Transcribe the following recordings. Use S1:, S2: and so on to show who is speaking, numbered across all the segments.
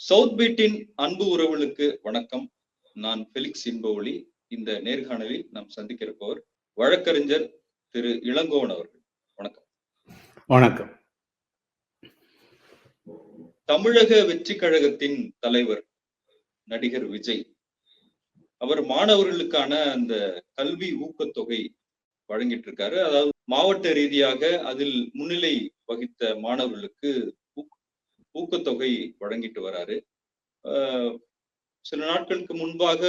S1: South பீட்டின் அன்பு உறவுகளுக்கு வணக்கம். நான் ஃபெலிக்ஸ் இன்பஒளி இந்த நேர்காணலில் நாம் சந்திக்க இருப்பவர் வழக்கறிஞர் திரு இளங்கோவன் அவர்கள். வணக்கம்.
S2: வணக்கம்.
S1: தமிழக வெற்றி கழகத்தின் தலைவர் நடிகர் விஜய். அவர் மாணவர்களுக்கான அந்த கல்வி ஊக்கத்தொகை வழங்கிட்டு இருக்காரு அதாவது மாவட்ட ரீதியாக அதில் முன்னிலை வகித்த மாணவர்களுக்கு ஊக்கத்தொகை வழங்கிட்டு வராரு. ஆஹ் சில நாட்களுக்கு முன்பாக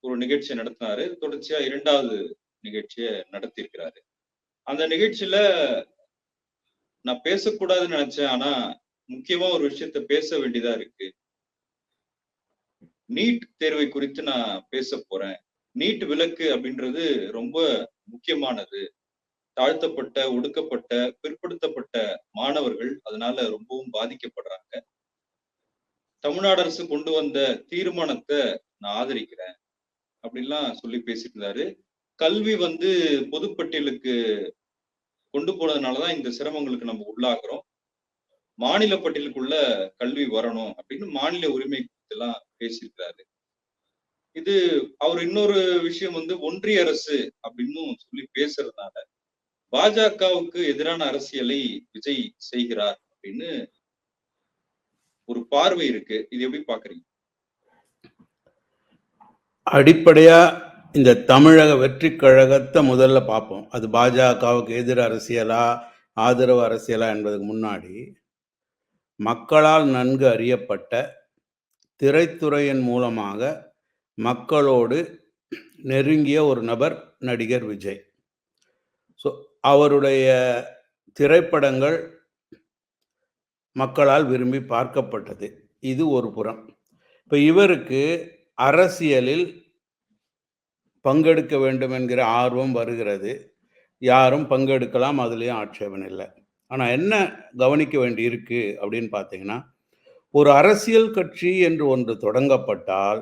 S1: ஒரு நிகழ்ச்சியை நடத்தினாரு. தொடர்ச்சியா இரண்டாவது நிகழ்ச்சியை நடத்தியிருக்கிறாரு. அந்த நிகழ்ச்சியில நான் பேசக்கூடாதுன்னு நினைச்சேன். ஆனா முக்கியமா ஒரு விஷயத்த பேச வேண்டியதா இருக்கு. நீட் தேர்வை குறித்து நான் பேச போறேன். நீட் விலக்கு அப்படின்றது ரொம்ப முக்கியமானது. தாழ்த்தப்பட்ட ஒடுக்கப்பட்ட பிற்படுத்தப்பட்ட மாணவர்கள் அதனால ரொம்பவும் பாதிக்கப்படுறாங்க. தமிழ்நாடு அரசு கொண்டு வந்த தீர்மானத்தை நான் ஆதரிக்கிறேன். அப்படின்லாம் சொல்லி பேசிட்டு இருந்தாரு. கல்வி வந்து பொதுப்பட்டியலுக்கு கொண்டு போனதுனாலதான் இந்த சிரமங்களுக்கு நம்ம உள்ளாகிறோம். மாநில பட்டியலுக்குள்ள கல்வி வரணும் அப்படின்னு மாநில உரிமை எல்லாம் பேசியிருக்கிறாரு. இது அவர் இன்னொரு விஷயம் வந்து ஒன்றிய அரசு அப்படின்னு சொல்லி பேசுறதுனால பாஜகவுக்கு எதிரான அரசியலை விஜய் செய்கிறார் அப்படின்னு ஒரு பார்வை இருக்கு. இது எப்படி பாக்குறீங்க
S2: அடிப்படையா இந்த தமிழக வெற்றி கழகத்தை முதல்ல பார்ப்போம். அது பாஜகவுக்கு எதிர் அரசியலா ஆதரவு அரசியலா என்பதுக்கு முன்னாடி மக்களால் நன்கு அறியப்பட்ட திரைத்துறையின் மூலமாக மக்களோடு நெருங்கிய ஒரு நபர் நடிகர் விஜய். அவருடைய திரைப்படங்கள் மக்களால் விரும்பி பார்க்கப்பட்டது. இது ஒரு புறம். இப்போ இவருக்கு அரசியலில் பங்கெடுக்க வேண்டும் என்கிற ஆர்வம் வருகிறது. யாரும் பங்கெடுக்கலாம் அதுலேயும் ஆட்சேபம் இல்லை. ஆனால் என்ன கவனிக்க வேண்டி இருக்கு அப்படின்னு பார்த்தீங்கன்னா ஒரு அரசியல் கட்சி என்று ஒன்று தொடங்கப்பட்டால்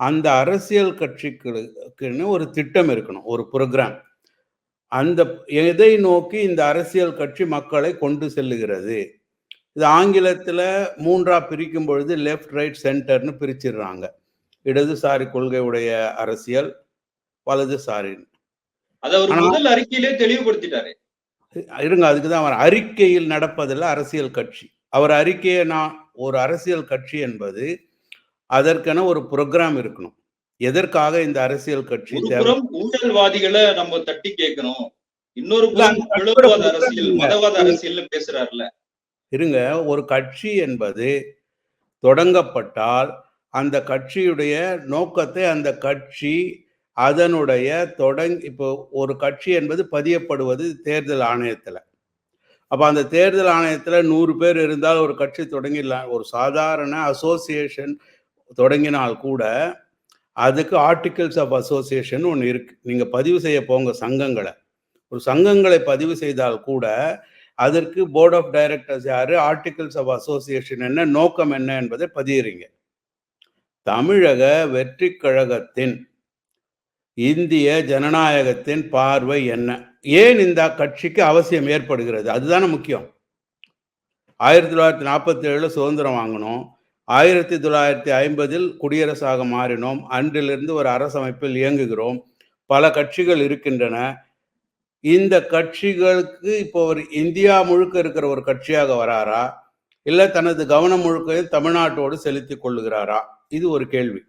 S2: அந்த அரசியல் கட்சிக்குன்னு ஒரு திட்டம் இருக்கணும் ஒரு ப்ரோக்ராம். அந்த எதை நோக்கி இந்த அரசியல் கட்சி மக்களை கொண்டு செல்லுகிறது? இது ஆங்கிலத்தில் மூன்றா பிரிக்கும் பொழுது லெஃப்ட் ரைட் சென்டர்னு பிரிச்சிடுறாங்க. இடதுசாரி கொள்கையுடைய அரசியல் வலதுசாரி
S1: முதல் அறிக்கையிலே தெளிவுபடுத்திட்டாரு.
S2: இருங்க அதுக்கு தான் அவர் அறிக்கையில் நடப்பதில் அரசியல் கட்சி. அவர் அறிக்கையை நான் ஒரு அரசியல் கட்சி என்பது அதற்கென ஒரு ப்ரோக்ராம் இருக்கணும். எதற்காக இந்த அரசியல் கட்சி
S1: ஊழல்வாதிகளை நம்ம தட்டி கேட்கணும் இன்னொரு அரசியல். மதவாத அரசியல்னு பேசுறாருல
S2: இருங்க ஒரு கட்சி என்பது தொடங்கப்பட்டால் அந்த கட்சியுடைய நோக்கத்தை அந்த கட்சி அதனுடைய தொடங் இப்போ ஒரு கட்சி என்பது பதியப்படுவது தேர்தல் ஆணையத்தில். அப்போ அந்த தேர்தல் ஆணையத்தில் நூறு பேர் இருந்தால் ஒரு கட்சி தொடங்கிடலாம். ஒரு சாதாரண அசோசியேஷன் தொடங்கினால் கூட அதுக்கு ஆர்டிகிள்ஸ் ஆஃப் அசோசியேஷன் ஒன்று இருக்கு. நீங்கள் பதிவு செய்ய போங்க சங்கங்களை. ஒரு சங்கங்களை பதிவு செய்தால் கூட அதற்கு போர்ட் ஆஃப் டைரக்டர்ஸ் யார்? ஆர்டிகிள்ஸ் ஆஃப் அசோசியேஷன் என்ன? நோக்கம் என்ன என்பதை பதியுறீங்க. தமிழக வெற்றி கழகத்தின் இந்திய ஜனநாயகத்தின் பார்வை என்ன? ஏன் இந்த கட்சிக்கு அவசியம் ஏற்படுகிறது? அதுதானே முக்கியம். ஆயிரத்தி தொள்ளாயிரத்தி நாற்பத்தி ஏழில் சுதந்திரம் வாங்கினோம் ஆயிரத்தி தொள்ளாயிரத்தி ஐம்பதில் குடியரசாக மாறினோம். அன்றிலிருந்து ஒரு அரசமைப்பில் இயங்குகிறோம். பல கட்சிகள் இருக்கின்றன. இந்த கட்சிகளுக்கு இப்போ ஒரு இந்தியா முழுக்க இருக்கிற ஒரு கட்சியாக வராரா? இல்லை தனது கவனம் முழுக்க தமிழ்நாட்டோடு செலுத்தி கொள்ளுகிறாரா? இது ஒரு கேள்வி.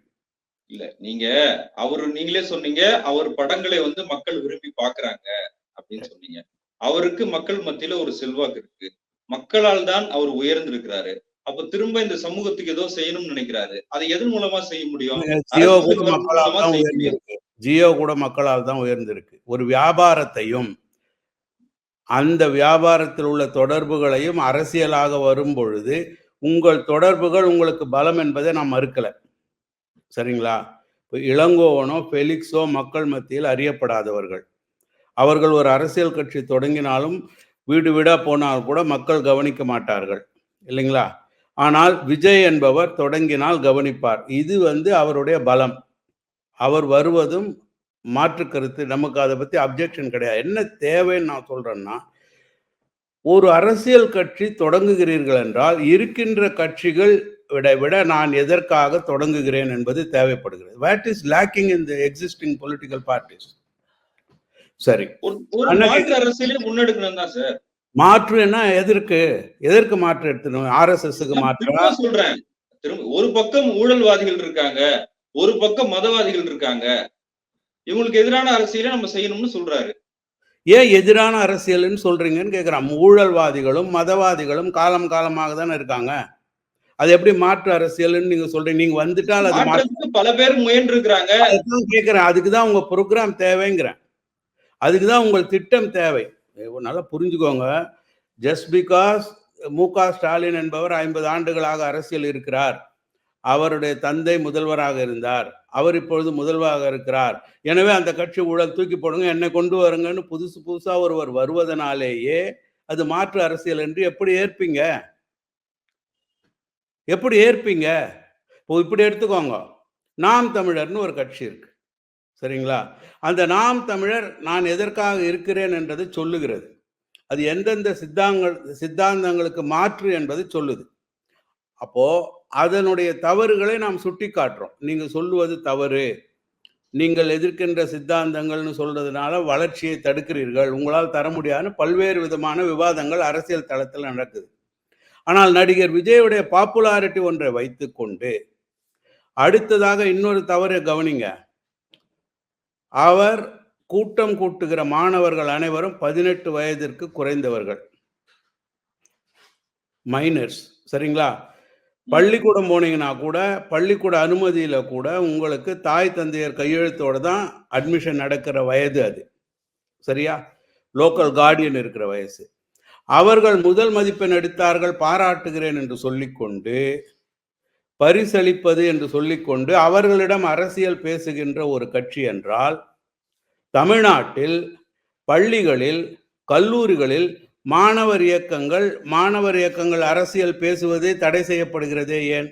S1: இல்ல நீங்க அவரு நீங்களே சொன்னீங்க அவர் படங்களை வந்து மக்கள் விரும்பி பாக்குறாங்க அப்படின்னு சொன்னீங்க. அவருக்கு மக்கள் மத்தியில ஒரு செல்வாக்கு இருக்கு. மக்களால் தான் அவர் உயர்ந்திருக்கிறாரு. அப்ப திரும்ப இந்த சமூகத்துக்கு ஏதோ செய்யணும்னு நினைக்கிறாரு. அதை எதன் மூலமா செய்ய முடியும்?
S2: ஜியோ கூட மக்களால் தான் உயர்ந்திருக்கு. ஜியோ கூட மக்களால் தான் உயர்ந்திருக்கு. ஒரு வியாபாரத்தையும் அந்த வியாபாரத்தில் உள்ள தொடர்புகளையும் அரசியலாக வரும் பொழுது உங்கள் தொடர்புகள் உங்களுக்கு பலம் என்பதை நான் மறுக்கல. சரிங்களா? இப்போ இளங்கோவனோ ஃபெலிக்ஸோ மக்கள் மத்தியில் அறியப்படாதவர்கள். அவர்கள் ஒரு அரசியல் கட்சி தொடங்கினாலும் வீடு வீடா போனால் கூட மக்கள் கவனிக்க மாட்டார்கள். இல்லைங்களா? ஆனால் விஜய் என்பவர் தொடங்கினால் கவனிப்பார். இது வந்து அவருடைய பலம். அவர் வருவதும் மாற்று கருத்து. நமக்கு அதை பத்தி அப்ஜெக்ஷன் கிடையாது. என்ன தேவைன்னு நான் சொல்றேன்னா ஒரு அரசியல் கட்சி தொடங்குகிறீர்கள் என்றால் இருக்கின்ற கட்சிகள் விட விட நான் எதற்காக தொடங்குகிறேன் என்பது தேவைப்படுகிறது. What is lacking in the existing political parties சரி.
S1: முன்னெடுக்கணும் தான் சார்
S2: மாற்று என்ன எதற்கு எதற்கு மாற்று எடுத்துணும் ஆர்எஸ்எஸ்க்கு மாற்றா?
S1: சொல்றேன். திரும்ப ஒரு பக்கம் ஊழல்வாதிகள் இருக்காங்க ஒரு பக்கம் மதவாதிகள் இருக்காங்க. இவங்களுக்கு எதிரான அரசியலை நம்ம செய்யணும்னு சொல்றாரு.
S2: ஏன் எதிரான அரசியல்னு சொல்றீங்கன்னு கேட்குறான் ஊழல்வாதிகளும் மதவாதிகளும் காலம் காலமாக தானே இருக்காங்க. அது எப்படி மாற்று அரசியல்னு நீங்க சொல்றீங்க? நீங்க வந்துட்டால் அது
S1: பல பேர் முயன்று இருக்கிறாங்க
S2: கேட்குறேன் அதுக்கு தான் உங்க ப்ரோக்ராம் தேவைங்கிறேன். அதுக்கு தான் உங்கள் திட்டம் தேவை. நல்லா புரிஞ்சுக்கோங்க. ஜஸ்ட் பிகாஸ் மு க ஸ்டாலின் என்பவர் ஐம்பது ஆண்டுகளாக அரசியல் இருக்கிறார். அவருடைய தந்தை முதல்வராக இருந்தார். அவர் இப்பொழுது முதல்வராக இருக்கிறார். எனவே அந்த கட்சி ஊழல் தூக்கி போடுங்க என்னை கொண்டு வருங்கன்னு புதுசு புதுசாக ஒருவர் வருவதனாலேயே அது மாற்று அரசியல் என்று எப்படி ஏற்பீங்க? எப்படி ஏற்பீங்க? இப்போ இப்படி எடுத்துக்கோங்க. நாம் தமிழர்னு ஒரு கட்சி இருக்கு. சரிங்களா? அந்த நாம் தமிழர் நான் எதற்காக இருக்கிறேன் என்றதை சொல்லுகிறது. அது எந்தெந்த சித்தாங்கள் சித்தாந்தங்களுக்கு மாற்று என்பதை சொல்லுது. அப்போ அதனுடைய தவறுகளை நாம் சுட்டி காட்டுறோம் நீங்கள் சொல்லுவது தவறு. நீங்கள் எதிர்க்கின்ற சித்தாந்தங்கள்னு சொல்றதுனால வளர்ச்சியை தடுக்கிறீர்கள். உங்களால் தர முடியாதுன்னு பல்வேறு விதமான விவாதங்கள் அரசியல் தளத்தில் நடக்குது. ஆனால் நடிகர் விஜயுடைய பாப்புலாரிட்டி ஒன்றை வைத்துக்கொண்டு அடுத்ததாக இன்னொரு தவறை கவனிங்க. அவர் கூட்டம் கூட்டுகிற மாணவர்கள் அனைவரும் பதினெட்டு வயதிற்கு குறைந்தவர்கள். மைனர்ஸ் சரிங்களா? பள்ளிக்கூடம் போனீங்கன்னா கூட பள்ளிக்கூட அனுமதியில கூட உங்களுக்கு தாய் தந்தையர் கையெழுத்தோட தான் அட்மிஷன் நடக்கிற வயது அது. சரியா? லோக்கல் கார்டியன் இருக்கிற வயசு. அவர்கள் முதல் மதிப்பெண் எடுத்தார்கள் பாராட்டுகிறேன் என்று சொல்லிக்கொண்டு பரிசளிப்பது என்று சொல்லிக்கொண்டு அவர்களிடம் அரசியல் பேசுகின்ற ஒரு கட்சி என்றால் தமிழ்நாட்டில் பள்ளிகளில் கல்லூரிகளில் மாணவர் இயக்கங்கள் மாணவர் இயக்கங்கள் அரசியல் பேசுவதே தடை செய்யப்படுகிறதே ஏன்?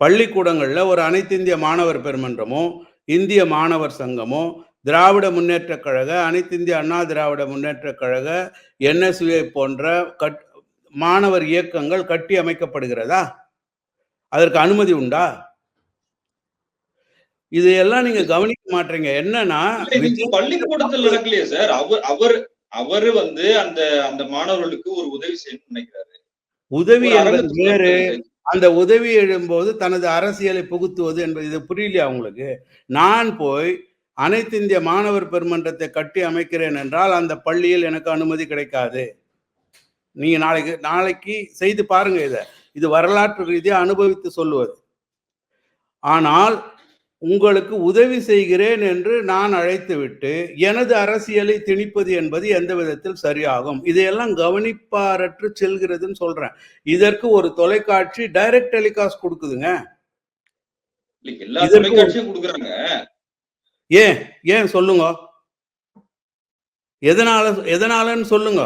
S2: பள்ளிக்கூடங்களில் ஒரு அனைத்திந்திய மாணவர் பெருமன்றமோ இந்திய மாணவர் சங்கமோ திராவிட முன்னேற்றக் கழக அனைத்திந்திய அண்ணா திராவிட முன்னேற்றக் கழக என்எஸ்யூஐ போன்ற கட் மாணவர் இயக்கங்கள் கட்டி அமைக்கப்படுகிறதா? அதற்கு அனுமதி உண்டா? இதையெல்லாம் நீங்க கவனிக்க மாட்டீங்க. என்னன்னா
S1: பள்ளிக்கூடத்தில் நடக்கலையே சார். அவர் அவர் அவரு வந்து அந்த அந்த மாணவர்களுக்கு ஒரு உதவி செய்யணும்னு நினைக்கிறாரு.
S2: உதவி என்பது வேறு. அந்த உதவி எழும்போது தனது அரசியலை புகுத்துவது என்பது இது புரியலையா உங்களுக்கு? நான் போய் அனைத்து இந்திய மாணவர் பெருமன்றத்தை கட்டி அமைக்கிறேன் என்றால் அந்த பள்ளியில் எனக்கு அனுமதி கிடைக்காது. நீங்க நாளைக்கு நாளைக்கு செய்து பாருங்க இதை. இது வரலாற்று ரீதியாக அனுபவித்து சொல்லுவது. ஆனால் உங்களுக்கு உதவி செய்கிறேன் என்று நான் அழைத்து விட்டு எனது அரசியலை திணிப்பது என்பது எந்த விதத்தில் சரியாகும்? இதையெல்லாம் கவனிப்பாரற்று செல்கிறதுன்னு சொல்றேன். இதற்கு ஒரு தொலைக்காட்சி டைரக்ட் டெலிகாஸ்ட் கொடுக்குதுங்க. ஏன்? ஏன் சொல்லுங்க. எதனால எதனாலன்னு சொல்லுங்க.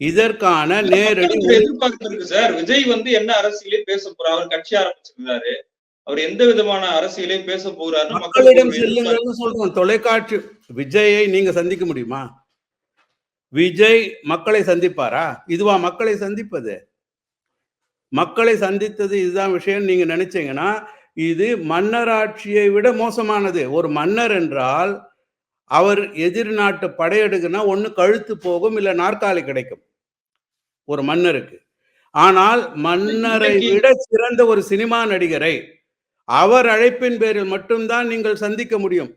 S2: இதற்கான நேரடி
S1: எதிர்பார்ப்பு சார் விஜய் வந்து என்ன அரசியலே பேச போறாரு அவர் கட்சி ஆரம்பிச்சிருந்தாரு. அவர் எந்த விதமான அரசியலே பேச மக்களுக்கு
S2: மக்களிடம். செல்லுங்கள்னு சொல்றோம். தொலைக்காட்சி விஜயை நீங்க சந்திக்க முடியுமா? விஜய் மக்களை சந்திப்பாரா? இதுவா மக்களை சந்திப்பது? மக்களை சந்தித்தது இதுதான் விஷயம். நீங்க நினைச்சீங்கன்னா இது மன்னராட்சியை விட மோசமானது. ஒரு மன்னர் என்றால் அவர் எதிர் நாட்டு படையெடுக்குன்னா ஒண்ணு கழுத்து போகும் இல்ல நாற்காலி கிடைக்கும். ஒரு மன்னருக்கு. ஆனால் மன்னரை விட சிறந்த ஒரு சினிமா நடிகரை அவர் அழைப்பின் பேரில் மட்டும்தான் நீங்கள் சந்திக்க முடியும்.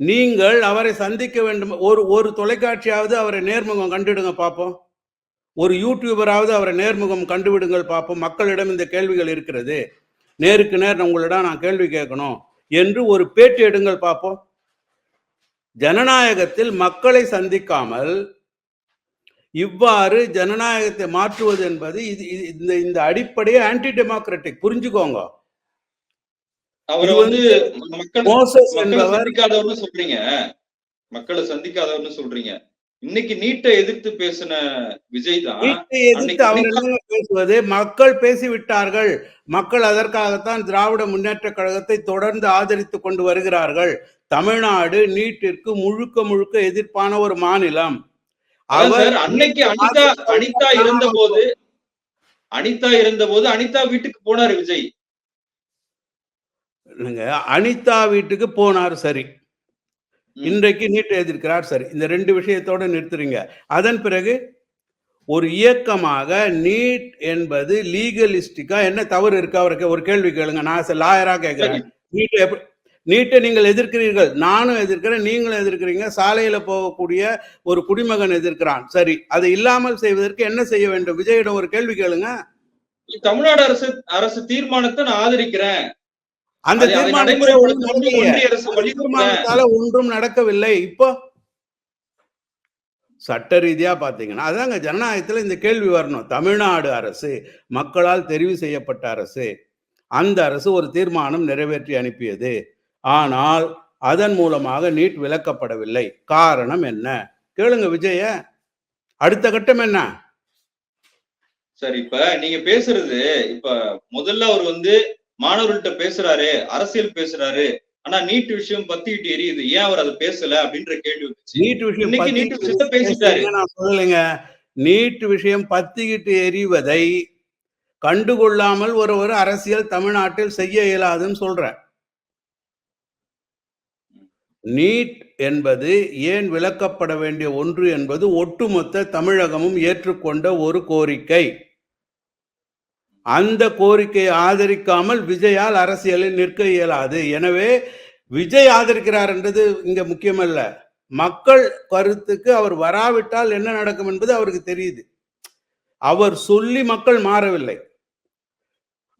S2: நீங்கள் அவரை சந்திக்க வேண்டும். ஒரு ஒரு தொலைக்காட்சியாவது அவரை நேர்முகம் கண்டுடுங்க பார்ப்போம் ஒரு யூடியூபராவது அவரை நேர்முகம் கண்டுவிடுங்கள் பார்ப்போம் மக்களிடம் இந்த கேள்விகள் இருக்கிறது. நேருக்கு நேர் உங்களிடம் நான் கேள்வி கேட்கணும் என்று ஒரு பேட்டி எடுங்கள் பார்ப்போம் ஜனநாயகத்தில் மக்களை சந்திக்காமல் இவ்வாறு ஜனநாயகத்தை மாற்றுவது என்பது இது இந்த இந்த அடிப்படையே ஆன்டி டெமோக்ராட்டிக் புரிஞ்சுக்கோங்க.
S1: அவரை வந்து
S2: மோசஸ் என்பவர்
S1: சொல்றீங்க. மக்களை சந்திக்காதவர்னு சொல்றீங்க. இன்னைக்கு நீட்டை எதிர்த்து பேசின விஜய் தான்
S2: நீட்டை எதிர்த்து அவர் என்னங்க பேசுவது? மக்கள் பேசிவிட்டார்கள். மக்கள் அதற்காகத்தான் திராவிட முன்னேற்ற கழகத்தை தொடர்ந்து ஆதரித்து கொண்டு வருகிறார்கள். தமிழ்நாடு நீட்டிற்கு முழுக்க முழுக்க எதிர்ப்பான ஒரு மாநிலம். அவர்
S1: அன்னைக்கு அனிதா அனிதா இருந்த போது அனிதா இருந்தபோது அனிதா வீட்டுக்கு போனாரு விஜய்.
S2: அனிதா வீட்டுக்கு போனார் சரி. இன்றைக்கு நீட் எதிர்க்கிறார் சரி. இந்த ரெண்டு விஷயத்தோட நிறுத்துறீங்க. அதன் பிறகு ஒரு இயக்கமாக நீட் என்பது லீகலிஸ்டிக்கா? என்ன தவறு இருக்கா? அவருக்கு ஒரு கேள்வி கேளுங்க. நான் லாயரா கேட்கிறேன். நீட் எப்படி நீட்டை நீங்கள் எதிர்க்கிறீர்கள். நானும் எதிர்க்கிறேன் நீங்களும் எதிர்க்கிறீங்க. சாலையில போகக்கூடிய ஒரு குடிமகன் எதிர்க்கிறான். சரி அதை இல்லாமல் செய்வதற்கு என்ன செய்ய வேண்டும்? விஜயிடம் ஒரு கேள்வி கேளுங்க.
S1: தமிழ்நாடு அரசு அரசு தீர்மானத்தை நான் ஆதரிக்கிறேன்.
S2: அந்த தீர்மானத்தால ஒன்றும் நடக்கவில்லை. இப்போ சட்ட ரீதியா பாத்தீங்கன்னா அதாங்க ஜனநாயகத்துல இந்த கேள்வி வரணும். தமிழ்நாடு அரசு மக்களால் தெரிவு செய்யப்பட்ட அரசு அந்த அரசு ஒரு தீர்மானம் நிறைவேற்றி அனுப்பியது. ஆனால் அதன் மூலமாக நீட் விலக்கப்படவில்லை. காரணம் என்ன? கேளுங்க விஜய. அடுத்த கட்டம் என்ன?
S1: சரி இப்ப நீங்க பேசுறது இப்ப முதல்ல அவர் வந்து மாணவர்கள்ட்ட பேசுறாரு அரசியல் பேசுறாரு. ஆனா நீட் விஷயம் பத்திக்கிட்டு எரியுது. ஏன் அவர் அதை பேசல அப்படின்ற கேள்வி
S2: நீட் விஷயம்
S1: இன்னைக்கு நீட் விஷயத்த பேசிட்டாரு.
S2: நான் சொல்லலைங்க? நீட் விஷயம் பத்திக்கிட்டு எரிவதை கண்டுகொள்ளாமல் ஒருவர் அரசியல் தமிழ்நாட்டில் செய்ய இயலாதுன்னு சொல்றேன். நீட் என்பது ஏன் விளக்கப்பட வேண்டிய ஒன்று என்பது ஒட்டுமொத்த தமிழகமும் ஏற்றுக்கொண்ட ஒரு கோரிக்கை. அந்த கோரிக்கையை ஆதரிக்காமல் விஜயால் அரசியலில் நிற்க இயலாது. எனவே விஜய் ஆதரிக்கிறார் என்றது இங்க முக்கியமல்ல. மக்கள் கருத்துக்கு அவர் வராவிட்டால் என்ன நடக்கும் என்பது அவருக்கு தெரியுது. அவர் சொல்லி மக்கள் மாறவில்லை.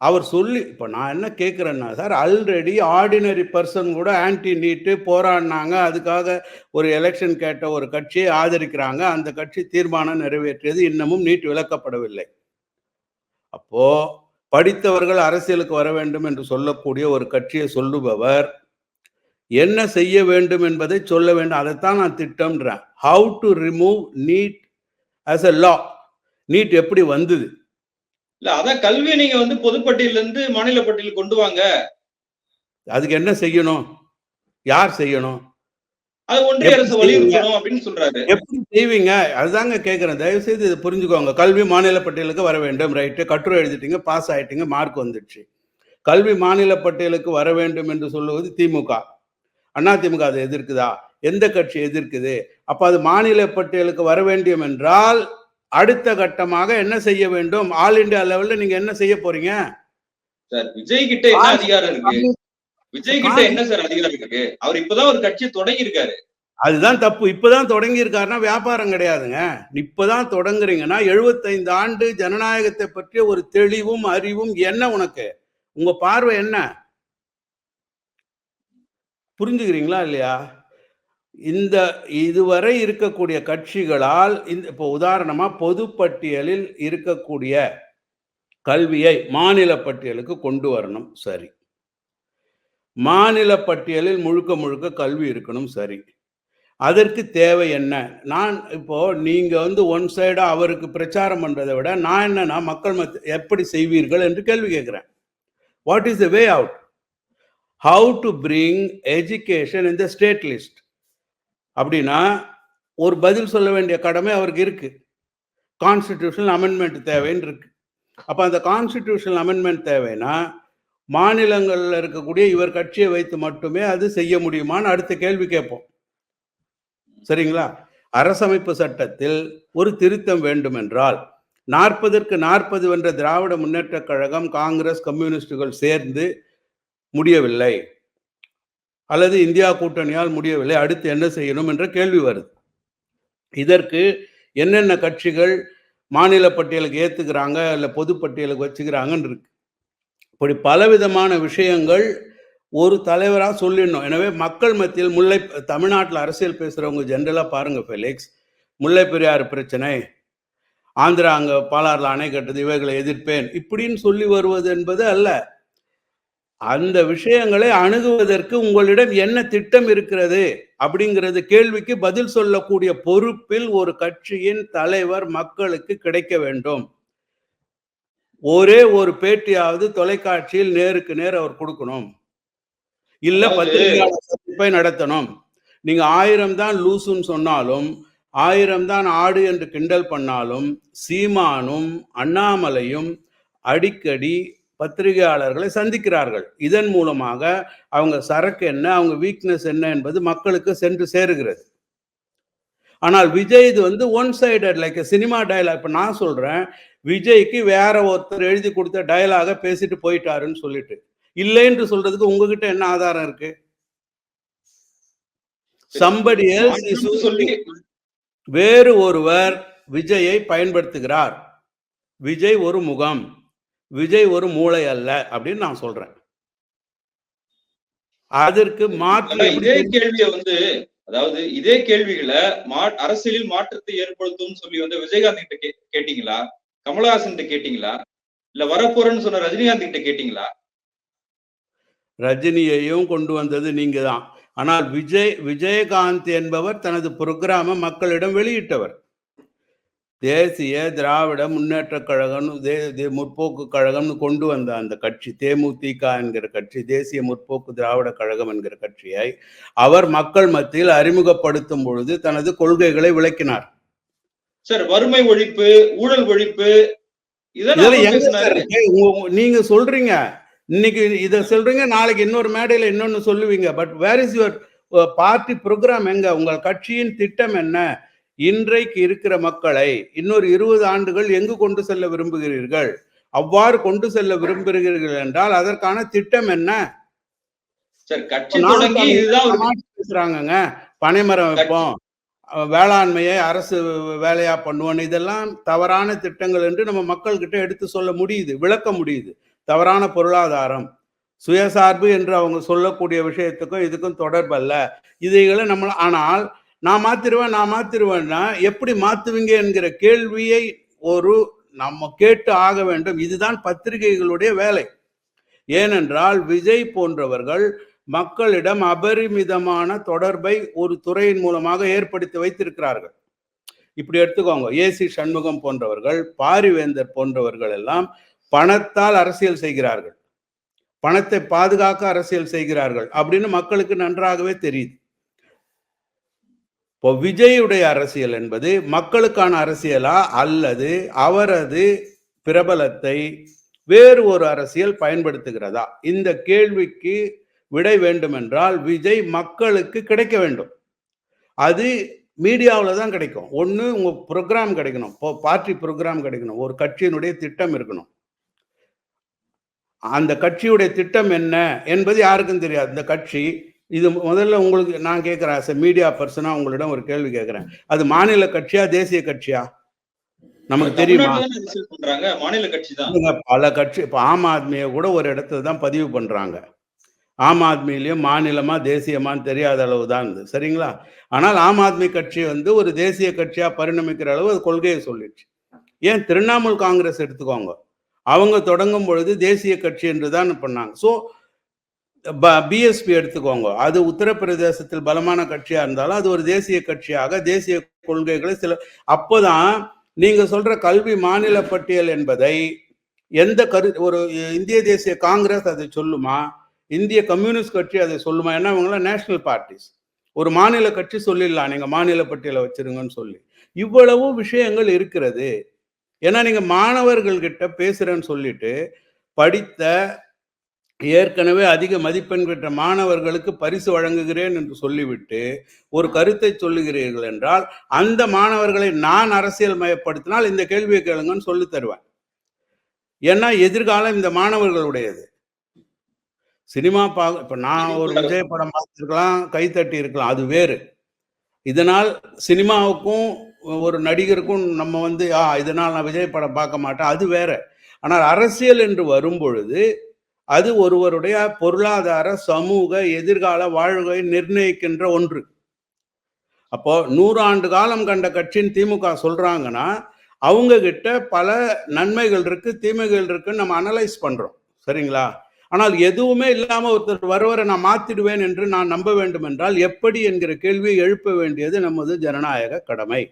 S2: அவர் சொல்லி இப்போ நான் என்ன கேட்குறேன்னா சார் ஆல்ரெடி ஆர்டினரி பர்சன் கூட ஆன்டி நீட்டு போராடினாங்க. அதுக்காக ஒரு எலெக்ஷன் கேட்ட ஒரு கட்சியை ஆதரிக்கிறாங்க. அந்த கட்சி தீர்மானம் நிறைவேற்றியது. இன்னமும் நீட் விளக்கப்படவில்லை. அப்போ படித்தவர்கள் அரசியலுக்கு வர வேண்டும் என்று சொல்லக்கூடிய ஒரு கட்சியை சொல்லுபவர் என்ன செய்ய வேண்டும் என்பதை சொல்ல வேண்டும். அதைத்தான் நான் திட்டம்ன்றேன். How to remove NEET as a law NEET எப்படி வந்தது?
S1: இல்ல அதான் கல்வியை நீங்க வந்து பொதுப்பட்டியல இருந்து மாநில பட்டியல் கொண்டு வாங்க.
S2: அதுக்கு என்ன செய்யணும்? யார் செய்யணும்?
S1: அது ஒன்றிய அரசு வலியுறுத்தணும் அப்படின்னு சொல்றாரு.
S2: எப்படி செய்வீங்க? அதுதாங்க கேட்குறேன் தயவு செய்து இதை புரிஞ்சுக்கோங்க. கல்வி மாநில பட்டியலுக்கு வர வேண்டும். ரைட்டு. கட்டுரை எழுதிட்டீங்க பாஸ் ஆயிட்டீங்க மார்க் வந்துடுச்சு. கல்வி மாநில பட்டியலுக்கு வர வேண்டும் என்று சொல்லுவது திமுக. அண்ணா திமுக அதை எதிர்க்குதா? எந்த கட்சி எதிர்க்குது? அப்ப அது மாநில பட்டியலுக்கு வர வேண்டும் என்றால் அடுத்த கட்டமாக என்ன செய்ய வேண்டும்? ஆல் இந்தியா லெவல்ல நீங்க என்ன செய்ய போறீங்க?
S1: சார் விஜய் கிட்ட என்ன அதிகாரம் இருக்கு? விஜய் கிட்ட என்ன சார் அதிகாரம் இருக்கு? அவர் இப்பதான் ஒரு கட்சி தொடங்கி இருக்காரு
S2: அதுதான் தப்பு. இப்பதான் தொடங்கி இருக்காருன்னா வியாபாரம் கிடையாதுங்க. இப்பதான் தொடங்குறீங்கன்னா எழுபத்தைந்து ஆண்டு ஜனநாயகத்தை பற்றிய ஒரு தெளிவும் அறிவும் என்ன உனக்கு? உங்க பார்வை என்ன? புரிஞ்சுக்கிறீங்களா இல்லையா? இந்த இதுவரை இருக்கக்கூடிய கட்சிகளால் இந்த இப்போ உதாரணமாக பொதுப்பட்டியலில் இருக்கக்கூடிய கல்வியை மாநில பட்டியலுக்கு கொண்டு வரணும் சரி. மாநில பட்டியலில் முழுக்க முழுக்க கல்வி இருக்கணும் சரி. அதற்கு தேவை என்ன? நான் இப்போ நீங்க வந்து ஒன் சைடா அவருக்கு பிரச்சாரம் பண்றதை விட நான் என்னன்னா மக்கள் மத்த எப்படி செய்வீர்கள் என்று கேள்வி கேட்கிறேன். What is the way out how to bring education in the state list அப்படின்னா ஒரு பதில் சொல்ல வேண்டிய கடமை அவருக்கு இருக்கு. கான்ஸ்டிடியூஷனல் அமெண்ட்மெண்ட் தேவைன்னு இருக்கு. அப்போ அந்த கான்ஸ்டிடியூஷனல் அமெண்ட்மெண்ட் தேவைன்னா மாநிலங்களில் இருக்கக்கூடிய இவர் கட்சியை வைத்து மட்டுமே அது செய்ய முடியுமான்னு அடுத்த கேள்வி கேட்போம். சரிங்களா? அரசமைப்பு சட்டத்தில் ஒரு திருத்தம் வேண்டுமென்றால் நாற்பதற்கு நாற்பது வென்ற திராவிட முன்னேற்ற கழகம் காங்கிரஸ் கம்யூனிஸ்டுகள் சேர்ந்து முடியவில்லை. அல்லது இந்தியா கூட்டணியால் முடியவில்லை அடுத்து என்ன செய்யணும் என்ற கேள்வி வருது. இதற்கு என்னென்ன கட்சிகள் மாநில பட்டியலுக்கு ஏற்றுக்கிறாங்க இல்லை பொது பட்டியலுக்கு வச்சுக்கிறாங்கன்னு இருக்கு. இப்படி பலவிதமான விஷயங்கள் ஒரு தலைவராக சொல்லிடணும். எனவே மக்கள் மத்தியில் முல்லை தமிழ்நாட்டில் அரசியல் பேசுகிறவங்க ஜென்ரலாக பாருங்க ஃபெலிக்ஸ் முல்லை பெரியார் பிரச்சனை ஆந்திரா அங்கே பாலாறில் அணை கட்டுது இவைகளை எதிர்ப்பேன். இப்படின்னு சொல்லி வருவது என்பது அல்ல. அந்த விஷயங்களை அணுகுவதற்கு உங்களிடம் என்ன திட்டம் இருக்கிறது அப்படிங்கிறது கேள்விக்கு பதில் சொல்லக்கூடிய பொறுப்பில் ஒரு கட்சியின் தலைவர் மக்களுக்கு கிடைக்க வேண்டும். ஒரே ஒரு பேட்டியாவது தொலைக்காட்சியில் நேருக்கு நேர் அவர் கொடுக்கணும். இல்ல பத்திரிகையாளர் சந்திப்பை நடத்தணும். நீங்க ஆயிரம் தான் லூசுன்னு சொன்னாலும் ஆயிரம் தான் ஆடு என்று கிண்டல் பண்ணாலும் சீமானும் அண்ணாமலையும் அடிக்கடி பத்திரிகையாளர்களை சந்திக்கிறார்கள். இதன் மூலமாக அவங்க சரக்கு என்ன அவங்க வீக்னஸ் என்ன என்பது மக்களுக்கு சென்று சேருகிறது. ஆனால் விஜய் இது வந்து one sided like cinema dialogue இப்போ நான் சொல்றேன் விஜய்க்கு வேற ஒருத்தர் எழுதி கொடுத்த டயலாக பேசிட்டு போயிட்டாருன்னு சொல்லிட்டு. இல்லைன்னு சொல்றதுக்கு உங்ககிட்ட என்ன ஆதாரம் இருக்கு? சம்படி வேறு ஒருவர் விஜயை பயன்படுத்துகிறார். விஜய் ஒரு முகம். விஜய் ஒரு மூளை அல்ல அப்படின்னு நான் சொல்றேன். அதற்கு மாற்று
S1: இதே? கேள்வியை வந்து அதாவது இதே கேள்விகளை மா அரசியலில் மாற்றத்தை ஏற்படுத்தும் சொல்லி வந்து விஜயகாந்த் கிட்ட கேட்டீங்களா? கமலஹாசன் கிட்ட கேட்டீங்களா? இல்ல வரப்போறேன்னு சொன்ன ரஜினிகாந்த் கிட்ட கேட்டீங்களா?
S2: ரஜினியையும் கொண்டு வந்தது நீங்க தான் ஆனால் விஜய் விஜயகாந்த் என்பவர் தனது புரோகிராம மக்களிடம் வெளியிட்டவர். தேசிய திராவிட முன்னேற்ற கழகம் தே முற்போக்கு கழகம்னு கொண்டு வந்த அந்த கட்சி தேமுதிக என்கிற கட்சி தேசிய முற்போக்கு திராவிட கழகம் என்கிற கட்சியை அவர் மக்கள் மத்தியில் அறிமுகப்படுத்தும் பொழுது தனது கொள்கைகளை விளக்கினார்.
S1: சார் வறுமை ஒழிப்பு ஊழல் ஒழிப்பு
S2: நீங்க சொல்றீங்க. இன்னைக்கு இத சொல்றீங்க நாளைக்கு இன்னொரு மேடையில இன்னொன்னு சொல்லுவீங்க. But where is your party programme எங்க? உங்கள் கட்சியின் திட்டம் என்ன? இன்றைக்கு இருக்கிற மக்களை இன்னொரு இருபது ஆண்டுகள் எங்கு கொண்டு செல்ல விரும்புகிறீர்கள்? அவ்வாறு கொண்டு செல்ல விரும்புகிறீர்கள் என்றால் அதற்கான திட்டம் என்ன? பேசுறாங்கங்க. பனைமரம் வைப்போம். வேளாண்மையை அரசு வேலையா பண்ணுவோம் இதெல்லாம் தவறான திட்டங்கள் என்று நம்ம மக்கள்கிட்ட எடுத்து சொல்ல முடியுது விளக்க முடியுது. தவறான பொருளாதாரம் சுயசார்பு என்று அவங்க சொல்லக்கூடிய விஷயத்துக்கும் இதுக்கும் தொடர்பல்ல. இதைகளை நம்ம ஆனால் நான் மாத்திருவேன் நான் மாத்திருவேன்னா எப்படி மாத்துவீங்க என்கிற கேள்வியை ஒரு நம்ம கேட்டு ஆக வேண்டும். இதுதான் பத்திரிகைகளுடைய வேலை. ஏனென்றால் விஜய் போன்றவர்கள் மக்களிடம் அபரிமிதமான தொடர்பை ஒரு துறையின் மூலமாக ஏற்படுத்தி வைத்திருக்கிறார்கள். இப்படி எடுத்துக்கோங்க. ஏசி சண்முகம் போன்றவர்கள் பாரிவேந்தர் போன்றவர்கள் எல்லாம் பணத்தால் அரசியல் செய்கிறார்கள். பணத்தை பாதுகாக்க அரசியல் செய்கிறார்கள் அப்படின்னு மக்களுக்கு நன்றாகவே தெரியுது. இப்போ விஜயுடைய அரசியல் என்பது மக்களுக்கான அரசியலா அல்லது அவரது பிரபலத்தை வேறு ஒரு அரசியல் பயன்படுத்துகிறதா? இந்த கேள்விக்கு விடை வேண்டுமென்றால் விஜய் மக்களுக்கு கிடைக்க வேண்டும். அது மீடியாவில் தான் கிடைக்கும். ஒன்று உங்கள் ப்ரோக்ராம் கிடைக்கணும். இப்போ பார்ட்டி ப்ரோக்ராம் கிடைக்கணும். ஒரு கட்சியினுடைய திட்டம் இருக்கணும். அந்த கட்சியுடைய திட்டம் என்ன என்பது யாருக்கும் தெரியாது. இந்த கட்சி இது முதல்ல உங்களுக்கு நான் கேட்குறேன் a மீடியா பர்சனாக உங்களிடம் ஒரு கேள்வி கேட்குறேன் அது மாநில கட்சியா தேசிய கட்சியா? நமக்கு தெரியுமா?
S1: மாநில கட்சி தான்.
S2: பல கட்சி இப்போ ஆம் ஆத்மியை கூட ஒரு இடத்துல தான் பதிவு பண்றாங்க. ஆம் ஆத்மியிலையும் மாநிலமா தேசியமான்னு தெரியாத அளவு தான் இருந்தது சரிங்களா? ஆனால் ஆம் ஆத்மி கட்சி வந்து ஒரு தேசிய கட்சியா பரிணமிக்கிற அளவு அது கொள்கையை சொல்லிடுச்சு. ஏன்? திரிணாமுல் காங்கிரஸ் எடுத்துக்கோங்க. அவங்க தொடங்கும் பொழுது தேசிய கட்சி என்று தான் பண்ணாங்க. ஸோ பிஎஸ்பி எடுத்துக்கோங்க. அது உத்தரப்பிரதேசத்தில் பலமான கட்சியாக இருந்தாலும் அது ஒரு தேசிய கட்சியாக தேசிய கொள்கைகளை சில அப்போதான் நீங்கள் சொல்கிற கல்வி மாநில பட்டியல் என்பதை எந்த கரு ஒரு இந்திய தேசிய காங்கிரஸ் அதை சொல்லுமா? இந்திய கம்யூனிஸ்ட் கட்சி அதை சொல்லுமா? ஏன்னா இவங்களாம் நேஷனல் பார்ட்டிஸ். ஒரு மாநில கட்சி சொல்லிடலாம். நீங்கள் மாநில பட்டியலை வச்சிருங்கன்னு சொல்லி. இவ்வளவு விஷயங்கள் இருக்கிறது. ஏன்னா நீங்கள் மாணவர்கள்கிட்ட பேசுகிறேன்னு சொல்லிட்டு படித்த ஏற்கனவே அதிக மதிப்பெண் பெற்ற மாணவர்களுக்கு பரிசு வழங்குகிறேன் என்று சொல்லிவிட்டு ஒரு கருத்தை சொல்லுகிறீர்கள் என்றால் அந்த மாணவர்களை நான் அரசியல் மயப்படுத்தினால் இந்த கேள்வியை கேளுங்கன்னு சொல்லி தருவேன். ஏன்னா எதிர்காலம் இந்த மாணவர்களுடையது. சினிமா பா இப்ப நான் ஒரு விஜய் படம் பார்த்துருக்கலாம் கைத்தட்டி இருக்கலாம் அது வேறு. இதனால் சினிமாவுக்கும் ஒரு நடிகருக்கும் நம்ம வந்து ஆ இதனால் நான் விஜய் படம் பார்க்க மாட்டேன் அது வேற. ஆனால் அரசியல் என்று வரும் பொழுது அது ஒருவருடைய பொருளாதார சமூக எதிர்கால வாழ்வை நிர்ணயிக்கின்ற ஒன்று. அப்போ நூறாண்டு காலம் கண்ட கட்சின்னு திமுக சொல்றாங்கன்னா அவங்க கிட்ட பல நன்மைகள் இருக்கு தீமைகள் இருக்குன்னு நம்ம அனலைஸ் பண்றோம். சரிங்களா? ஆனால் எதுவுமே இல்லாம ஒருத்தர் வருவரை நான் மாத்திடுவேன் என்று நான் நம்ப வேண்டும் என்றால் எப்படி என்கிற கேள்வியை எழுப்ப வேண்டியது நமது ஜனநாயக கடமை.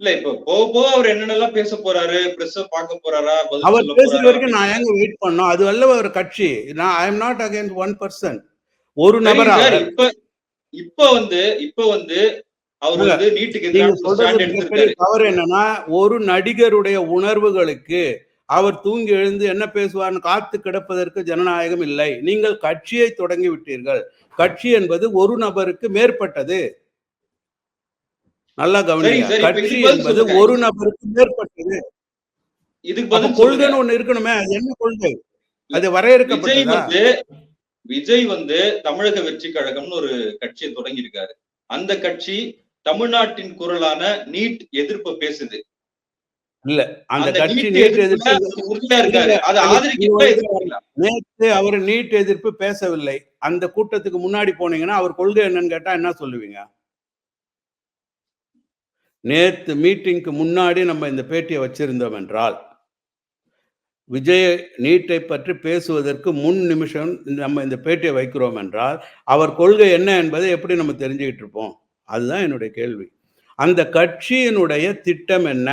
S1: இல்ல இப்ப போக போக அவர் என்னென்னலாம் பேச போறாரு பிரஸ் பார்க்க போறாரா
S2: அவர் பேசுற வரைக்கும் நான் ஏங்க வெயிட் பண்ணோம் அது அல்ல ஒரு கட்சி. நான் I am not against one person ஒரு நபரா?
S1: இப்ப இப்ப வந்து இப்ப வந்து அவர் வந்து நீட்டுக்கு
S2: தவறு என்னன்னா ஒரு நடிகருடைய உணர்வுகளுக்கு அவர் தூங்கி எழுந்து என்ன பேசுவார்னு காத்து கிடப்பதற்கு ஜனநாயகம் இல்லை. நீங்கள் கட்சியை தொடங்கி விட்டீர்கள். கட்சி என்பது ஒரு நபருக்கு மேற்பட்டது. நல்லா கவனிங்க. கட்சி என்பது ஒரு நபருக்கு மேற்பட்டது.
S1: இதுக்கு
S2: கொள்கைன்னு ஒண்ணு இருக்கணுமே அது என்ன கொள்கை? அது வரையறுக்கப்பட்டதா?
S1: விஜய் வந்து தமிழக வெற்றி கழகம்னு ஒரு கட்சியை தொடங்கி இருக்காரு அந்த கட்சி தமிழ்நாட்டின் குரலான நீட் எதிர்ப்பு பேசுது.
S2: இல்ல அந்த கட்சி
S1: நீட்
S2: எதிர்ப்பு நேற்று அவர் நீட் எதிர்ப்பு பேசவில்லை. அந்த கூட்டத்துக்கு முன்னாடி போனீங்கன்னா அவர் கொள்கை என்னன்னு கேட்டா என்ன சொல்லுவீங்க? நேத்து மீட்டிங்க்கு முன்னாடி நம்ம இந்த பேட்டியை வச்சிருந்தோம் என்றால் விஜய் நீட்டை பற்றி பேசுவதற்கு முன் நிமிஷம் நம்ம இந்த பேட்டியை வைக்கிறோம் என்றால் அவர் கொள்கை என்ன என்பதை எப்படி நம்ம தெரிஞ்சுக்கிட்டு இருப்போம்? அதுதான் என்னுடைய கேள்வி. அந்த கட்சியினுடைய திட்டம் என்ன?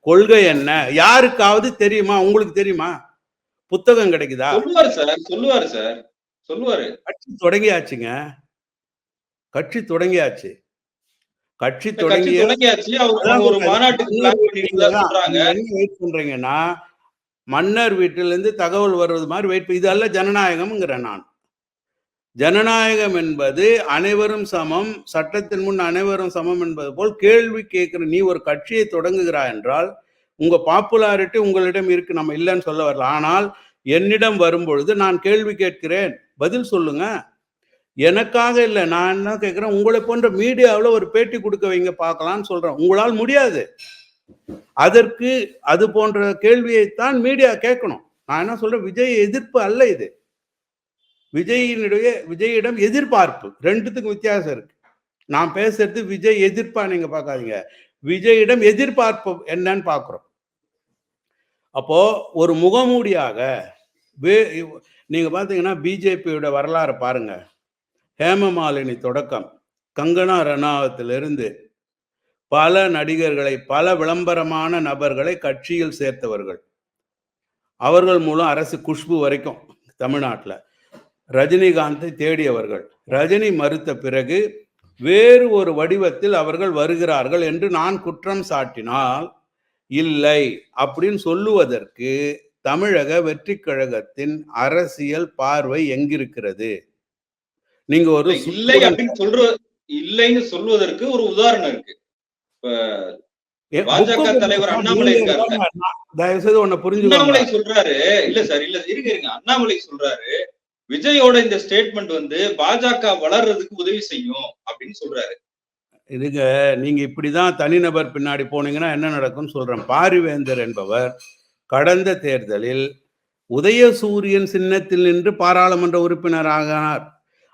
S2: கொள்கை என்ன? யாருக்காவது தெரியுமா? உங்களுக்கு தெரியுமா? புத்தகம் கிடைக்குதா?
S1: சொல்லுவாரு சார் சொல்லுவாரு சார் சொல்லுவாரு.
S2: கட்சி தொடங்கியாச்சுங்க. கட்சி தொடங்கியாச்சு. கட்சி வெயிட் பண்றீங்கன்னா மன்னர் வீட்டிலிருந்து தகவல் வருவது மாதிரி வெயிட் இது அல்ல ஜனநாயகம்ங்கிறேன் நான். ஜனநாயகம் என்பது அனைவரும் சமம் சட்டத்தின் முன் அனைவரும் சமம் என்பது போல் கேள்வி கேட்கிற நீ ஒரு கட்சியை தொடங்குகிறாய் என்றால் உங்க பாப்புலாரிட்டி உங்களிடம் இருக்கு நம்ம இல்லைன்னு சொல்ல வரல. ஆனால் என்னிடம் வரும்பொழுது நான் கேள்வி கேட்கிறேன். பதில் சொல்லுங்க. எனக்காக இல்லை நான் என்ன கேட்குறேன் உங்களை போன்ற மீடியாவில் ஒரு பேட்டி கொடுக்க வைங்க பார்க்கலான்னு சொல்கிறேன் உங்களால் முடியாது. அதற்கு அது போன்ற கேள்வியைத்தான் மீடியா கேட்கணும். நான் என்ன சொல்கிறேன் விஜய் எதிர்ப்பு அல்ல இது. விஜயினுடைய விஜயிடம் எதிர்பார்ப்பு. ரெண்டுத்துக்கும் வித்தியாசம் இருக்கு. நான் பேசுறது விஜய் எதிர்ப்பா நீங்க பார்க்காதீங்க. விஜயிடம் எதிர்பார்ப்பு என்னன்னு பார்க்குறோம். அப்போ ஒரு முகமூடியாக வே நீங்க பார்த்தீங்கன்னா பிஜேபியோட வரலாறு பாருங்க. ஹேமமாலினி தொடக்கம். கங்கனா ரணாவத்திலிருந்து பல நடிகர்களை பல விளம்பரமான நபர்களை கட்சியில் சேர்த்தவர்கள். அவர்கள் மூலம் அரசு குஷ்பு வரைக்கும் தமிழ்நாட்டில். ரஜினிகாந்தை தேடியவர்கள். ரஜினி மறுத்த பிறகு வேறு ஒரு வடிவத்தில் அவர்கள் வருகிறார்கள் என்று நான் குற்றம் சாட்டினால் இல்லை அப்படின்னு சொல்லுவதற்கு தமிழக வெற்றி கழகத்தின் அரசியல் பார்வை எங்கிருக்கிறது? நீங்க ஒரு
S1: இல்லை அப்படின்னு சொல்ற இல்லைன்னு சொல்வதற்கு ஒரு உதாரணம் இருக்கு. பாஜக தலைவர் அண்ணாமலை?
S2: தாங்க, தயவு செய்து ஒண்ணு புரிஞ்சுக்கோங்க.
S1: அண்ணாமலை சொல்றாரு. இல்ல சார் இல்ல இருங்க இருங்க. அண்ணாமலை சொல்றாரு விஜயோட இந்த ஸ்டேட்மெண்ட் வந்து பாஜக வளர்றதுக்கு உதவி செய்யும் அப்படின்னு சொல்றாரு.
S2: இதுங்க நீங்க இப்படிதான் தனிநபர் பின்னாடி போனீங்கன்னா என்ன நடக்கும்னு சொல்றேன். பாரிவேந்தர் என்பவர் கடந்த தேர்தலில் உதயசூரியன் சின்னத்தில் நின்று பாராளுமன்ற உறுப்பினரானார்.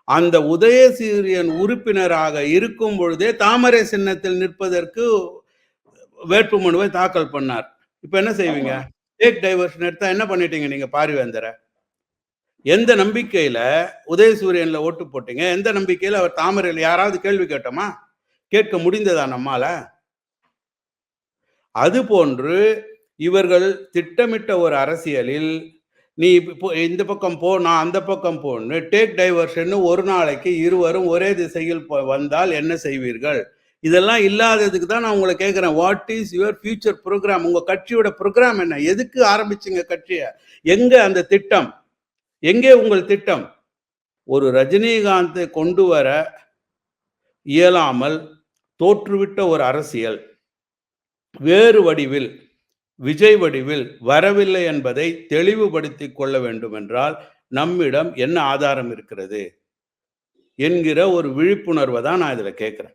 S2: அந்த உதயசூரியன் உறுப்பினராக இருக்கும் பொழுதே தாமரை சின்னத்தில் நிற்பதற்கு வேட்புமனுவை தாக்கல் பண்ணார். இப்ப என்ன செய்வீங்க? டேக் டைவர்ஷன் எடுத்தா என்ன பண்ணிட்டீங்க நீங்க பாரிவேந்தரை? எந்த நம்பிக்கையில உதயசூரியன்ல ஓட்டு போட்டீங்க? எந்த நம்பிக்கையில அவர் தாமரையில் யாராவது கேள்வி கேட்டோமா? கேட்க முடிந்ததா நம்மால? அது போன்று இவர்கள் திட்டமிட்ட ஒரு அரசியலில் நீ இப்போ இந்த பக்கம் போ நான் அந்த பக்கம் போன்னு டேக் டைவர்ஷன் ஒரு நாளைக்கு இருவரும் ஒரே திசையில் போ- வந்தால் என்ன செய்வீர்கள்? இதெல்லாம் இல்லாததுக்கு தான் நான் உங்களை கேட்குறேன். What is your future programme உங்கள் கட்சியோட ப்ரோக்ராம் என்ன? எதுக்கு ஆரம்பிச்சிங்க கட்சியை? எங்கே அந்த திட்டம்? எங்கே உங்கள் திட்டம்? ஒரு ரஜினிகாந்தை கொண்டு வர இயலாமல் தோற்றுவிட்ட ஒரு அரசியல். வேறு வடிவில் விஜய் வடிவில் வரவில்லை என்பதை தெளிவுபடுத்திக் கொள்ள வேண்டும் என்றால் நம்மிடம் என்ன ஆதாரம் இருக்கிறது என்கிற ஒரு விழிப்புணர்வை தான் நான் இதுல கேட்கிறேன்.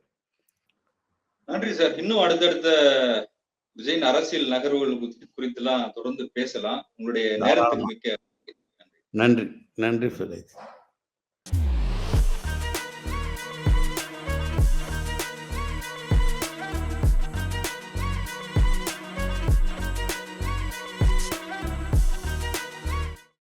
S1: நன்றி சார். இன்னும் அடுத்தடுத்த விஜயின் அரசியல் நகர்வுகள் குறித்து எல்லாம் தொடர்ந்து பேசலாம். உங்களுடைய நேரத்துக்கு மிக்க
S2: நன்றி. நன்றி.